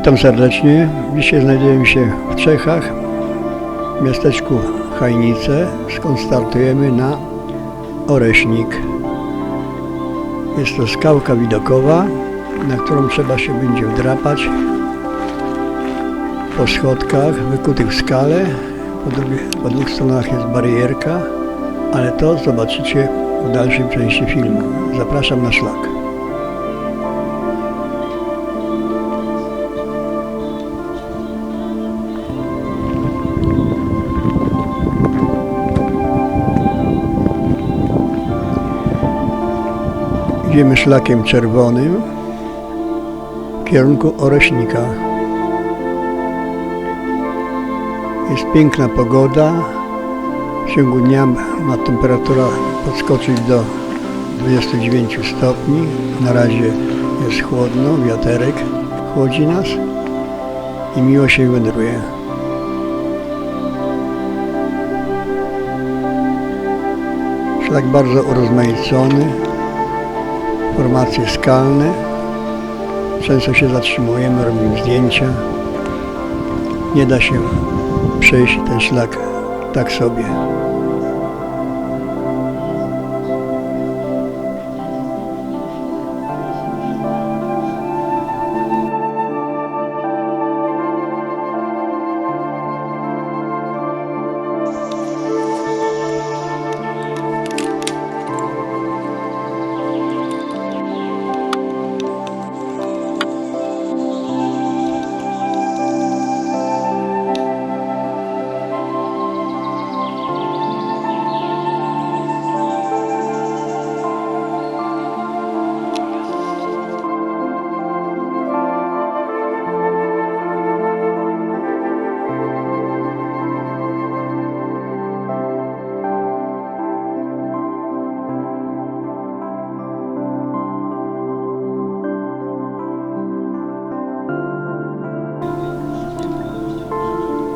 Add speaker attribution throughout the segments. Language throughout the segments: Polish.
Speaker 1: Witam serdecznie. Dzisiaj znajdujemy się w Czechach, w miasteczku Hajnice, skąd startujemy na Oreśnik. Jest to skałka widokowa, na którą trzeba się będzie wdrapać po schodkach wykutych w skale. Po, po dwóch stronach jest barierka, ale to zobaczycie w dalszej części filmu. Zapraszam na szlak. Idziemy szlakiem czerwonym w kierunku Oreśnika. Jest piękna pogoda. W ciągu dnia ma temperatura podskoczyć do 29 stopni. Na razie jest chłodno, wiaterek chłodzi nas i miło się wędruje. Szlak bardzo urozmaicony, formacje skalne. Często się zatrzymujemy, robimy zdjęcia. Nie da się przejść ten szlak tak sobie.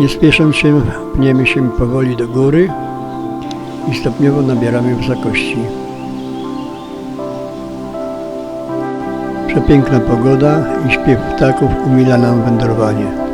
Speaker 1: Nie spiesząc się, pniemy się powoli do góry i stopniowo nabieramy wysokości. Przepiękna pogoda i śpiew ptaków umila nam wędrowanie.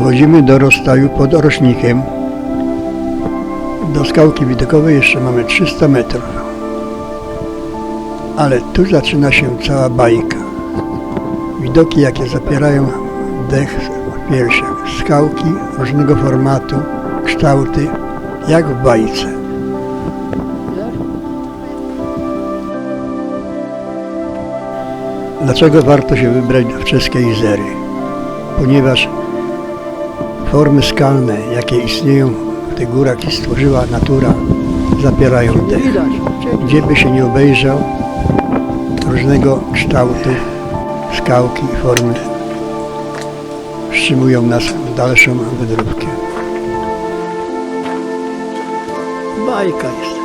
Speaker 1: Dochodzimy do rozstaju pod Orośnikiem. Do skałki widokowej jeszcze mamy 300 metrów. Ale tu zaczyna się cała bajka. Widoki jakie zapierają dech w piersiach. Skałki różnego formatu, kształty, jak w bajce. Dlaczego warto się wybrać w czeskie Izery? Ponieważ formy skalne, jakie istnieją w tych górach i stworzyła natura, zapierają dech. Gdzie by się nie obejrzał, różnego kształtu skałki i formy wstrzymują nas w dalszą wędrówkę. Bajka jest.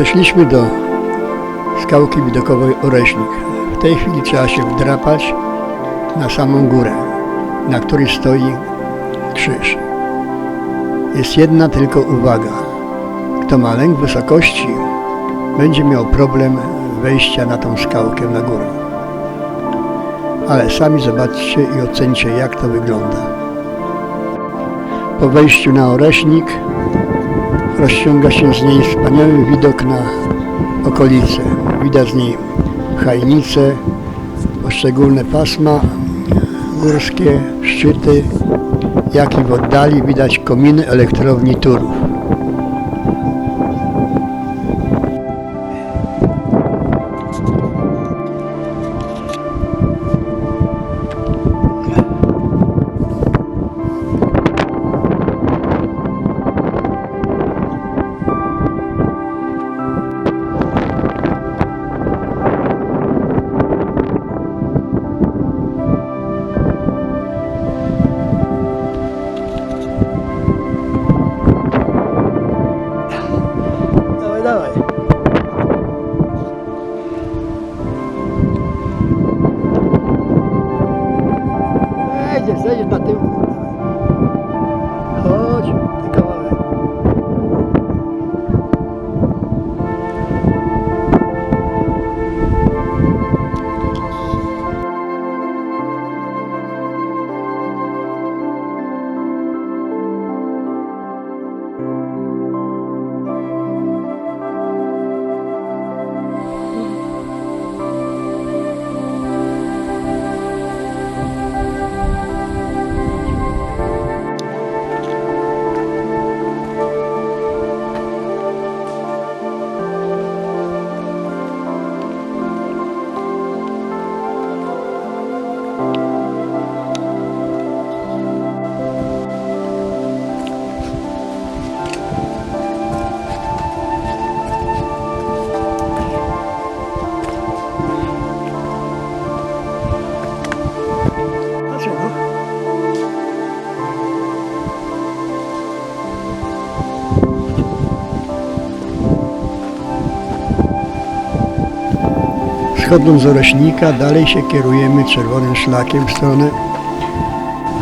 Speaker 1: Doszliśmy do skałki widokowej Oreśnik. W tej chwili trzeba się wdrapać na samą górę, na której stoi krzyż. Jest jedna tylko uwaga. Kto ma lęk wysokości, będzie miał problem wejścia na tą skałkę na górę. Ale sami zobaczcie i ocencie, jak to wygląda. Po wejściu na Oreśnik rozciąga się z niej wspaniały widok na okolice. Widać z niej hajnice, poszczególne pasma górskie, szczyty, jak i w oddali widać kominy elektrowni Turów. Schodząc z Orośnika dalej się kierujemy czerwonym szlakiem w stronę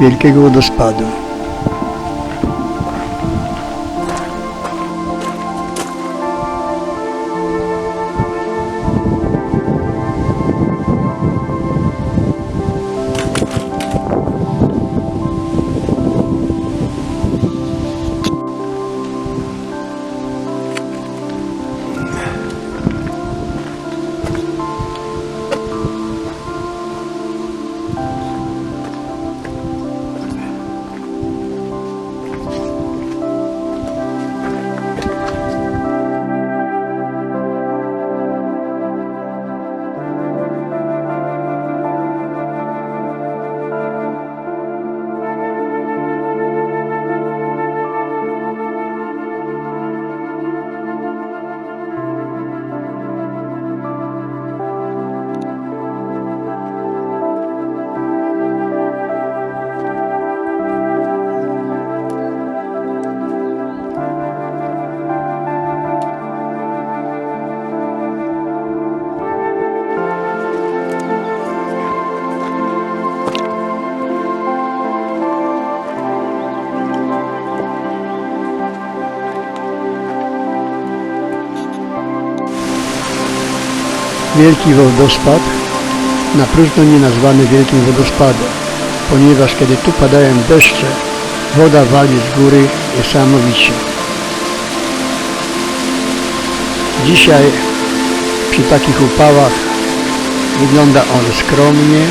Speaker 1: Wielkiego Wodospadu. Wielki wodospad, na próżno nie nazwany wielkim wodospadem, ponieważ kiedy tu padają deszcze, woda wali z góry niesamowicie. Dzisiaj przy takich upałach wygląda on skromnie,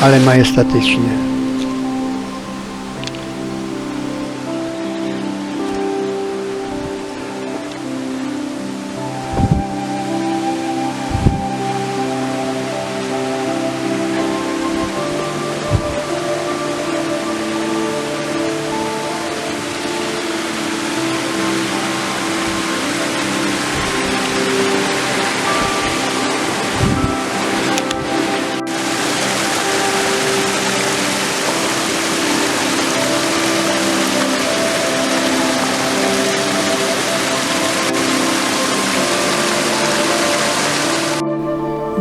Speaker 1: ale majestatycznie.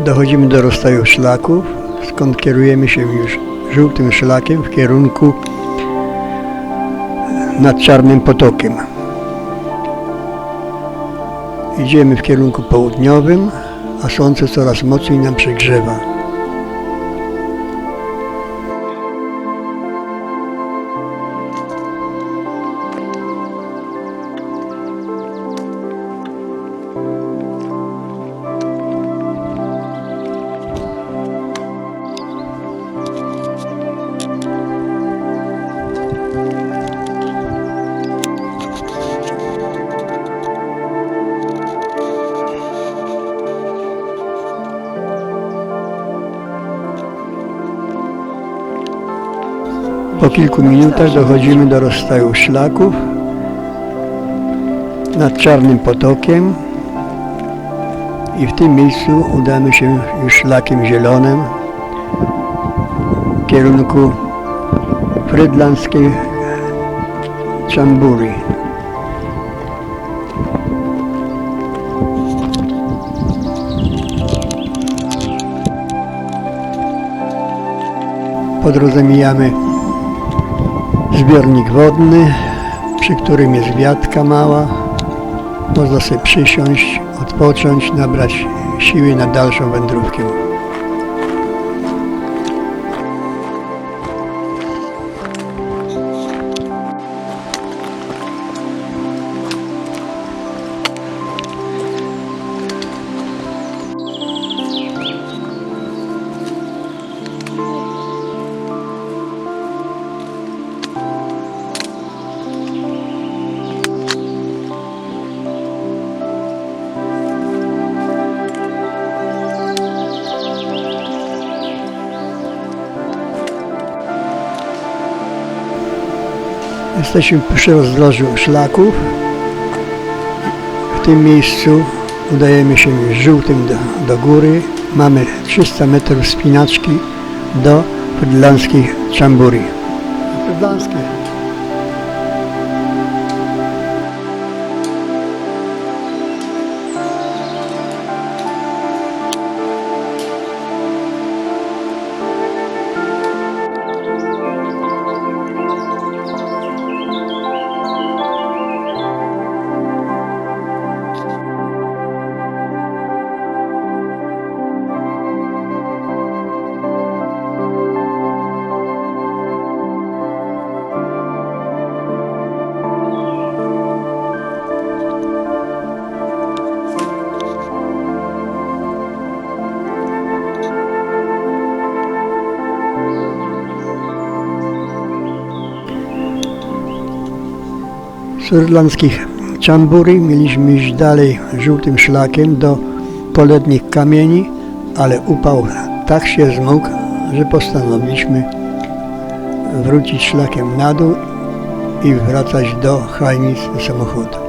Speaker 1: Dochodzimy do rozstaju szlaków, skąd kierujemy się już żółtym szlakiem w kierunku nad Czarnym Potokiem. Idziemy w kierunku południowym, a słońce coraz mocniej nam przegrzewa. Kilku minutach dochodzimy do rozstaju szlaków nad Czarnym Potokiem i w tym miejscu udamy się już szlakiem zielonym w kierunku frydlandzkiej Czamburi. Po drodze mijamy zbiornik wodny, przy którym jest wiatka mała. Można sobie przysiąść, odpocząć, nabrać siły na dalszą wędrówkę. Jesteśmy przy rozdrożu szlaków. W tym miejscu udajemy się żółtym do, do góry. Mamy 300 metrów wspinaczki do Frydlandzkiej Czamburi. Frydlandzkie. Z irlandzkich Czamburi mieliśmy iść dalej żółtym szlakiem do polednich kamieni, ale upał tak się zmógł, że postanowiliśmy wrócić szlakiem na dół i wracać do Hajnic do samochodu.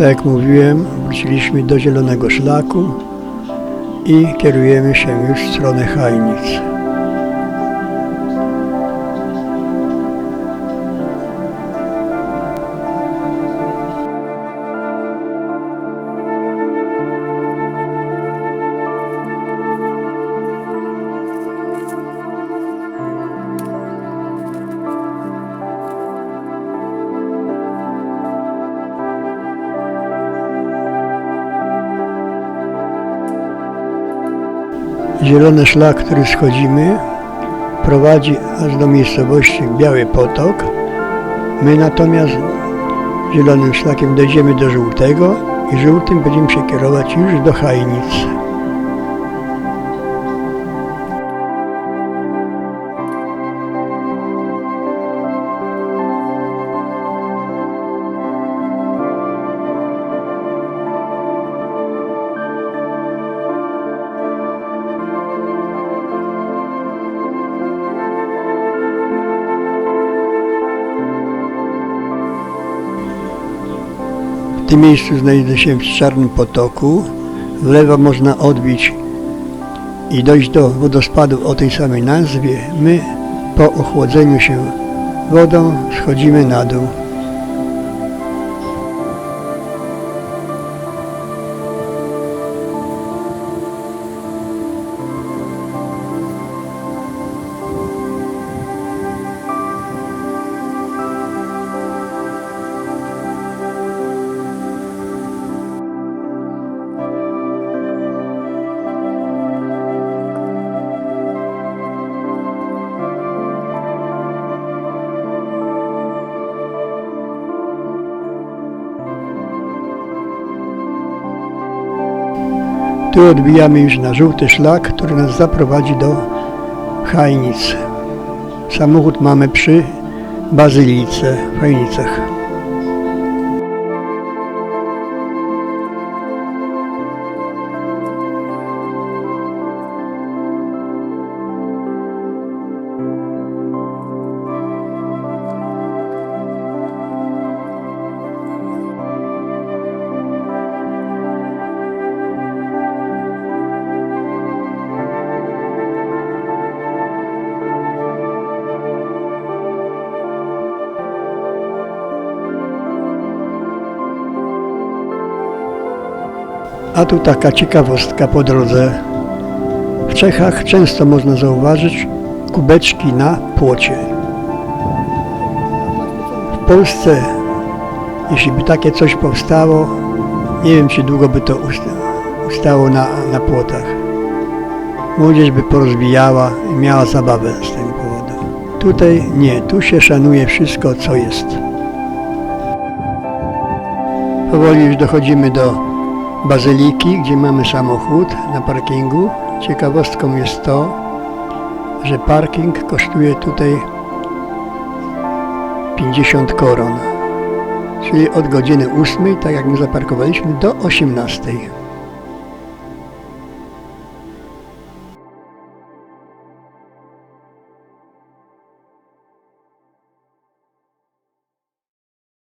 Speaker 1: Tak jak mówiłem, wróciliśmy do Zielonego Szlaku i kierujemy się już w stronę Hajnic. Zielony szlak, który schodzimy, prowadzi aż do miejscowości Biały Potok. My natomiast zielonym szlakiem dojdziemy do żółtego i żółtym będziemy się kierować już do Hajnic. Tym miejscu znajduje się w Czarnym Potoku. W lewo można odbić i dojść do wodospadu o tej samej nazwie. My po ochłodzeniu się wodą schodzimy na dół. Tu odbijamy już na żółty szlak, który nas zaprowadzi do Hajnic. Samochód mamy przy Bazylice w Hajnicach. A tu taka ciekawostka po drodze. W Czechach często można zauważyć kubeczki na płocie. W Polsce, jeśli by takie coś powstało, nie wiem czy długo by to usta- ustało na, na płotach. Młodzież by porozbijała i miała zabawę z tego powodu. Tutaj nie, tu się szanuje wszystko co jest. Powoli już dochodzimy do bazyliki, gdzie mamy samochód na parkingu. Ciekawostką jest to, że parking kosztuje tutaj 50 koron, czyli od godziny 8, tak jak my zaparkowaliśmy, do 18.